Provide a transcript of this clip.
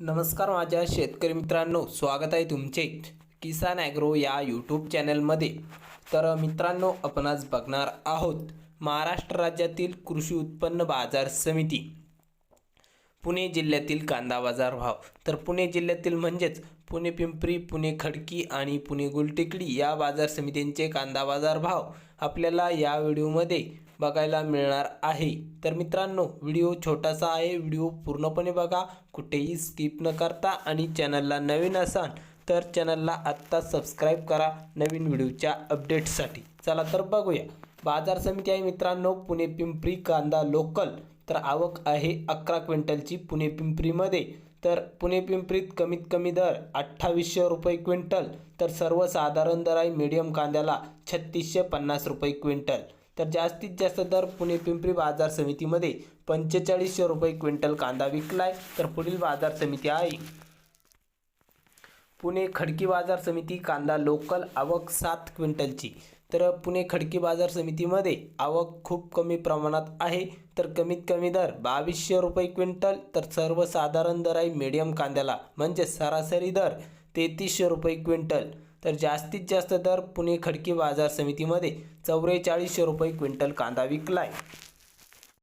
नमस्कार माझ्या शेतकरी मित्रांनो स्वागत आहे तुमचे किसान ॲग्रो या यूट्यूब चॅनलमध्ये. तर मित्रांनो आपण आज बघणार आहोत महाराष्ट्र राज्यातील कृषी उत्पन्न बाजार समिती. पुणे जिल्ह्यातील कांदा बाजार भाव. तर पुणे जिल्ह्यातील म्हणजेच पुणे पिंपरी पुणे खडकी आणि पुणे गुलटेकडी या बाजार समित्यांचे कांदा बाजार भाव आपल्याला या व्हिडिओमध्ये बघायला मिळणार आहे. तर मित्रांनो व्हिडिओ छोटासा आहे. व्हिडिओ पूर्णपणे बघा. कुठेही स्किप न करता आणि चॅनलला नवीन असाल तर चॅनलला आत्ता सबस्क्राईब करा नवीन व्हिडिओच्या अपडेटसाठी. चला तर बघूया. बाजार समिती आहे मित्रांनो. पुणे पिंपरी कांदा लोकल तर आवक आहे अकरा क्विंटलची पुणे पिंपरीमध्ये. तर पुणे पिंपरीत कमीत कमी दर अठ्ठावीसशे रुपये क्विंटल. तर सर्वसाधारण दर आहे मीडियम कांद्याला छत्तीसशे पन्नास रुपये क्विंटल. तर जास्तीत जास्त दर पुणे पिंपरी बाजार समितीमध्ये पंचेचाळीसशे रुपये क्विंटल कांदा विकलाय. तर पुढील बाजार समिती आहे. पुणे खडकी बाजार समिती कांदा लोकल आवक सात क्विंटलची. तर पुणे खडकी बाजार समितीमध्ये आवक खूप कमी प्रमाणात आहे. तर कमीत कमी दर बावीसशे रुपये क्विंटल तर सर्वसाधारण दर आहे मीडियम कांद्याला म्हणजे सरासरी दर तेहतीसशे रुपये क्विंटल. तर जास्तीत जास्त दर पुणे खडकी बाजार समितीमध्ये चौवेचाळीसशे रुपये क्विंटल कांदा विकलाय.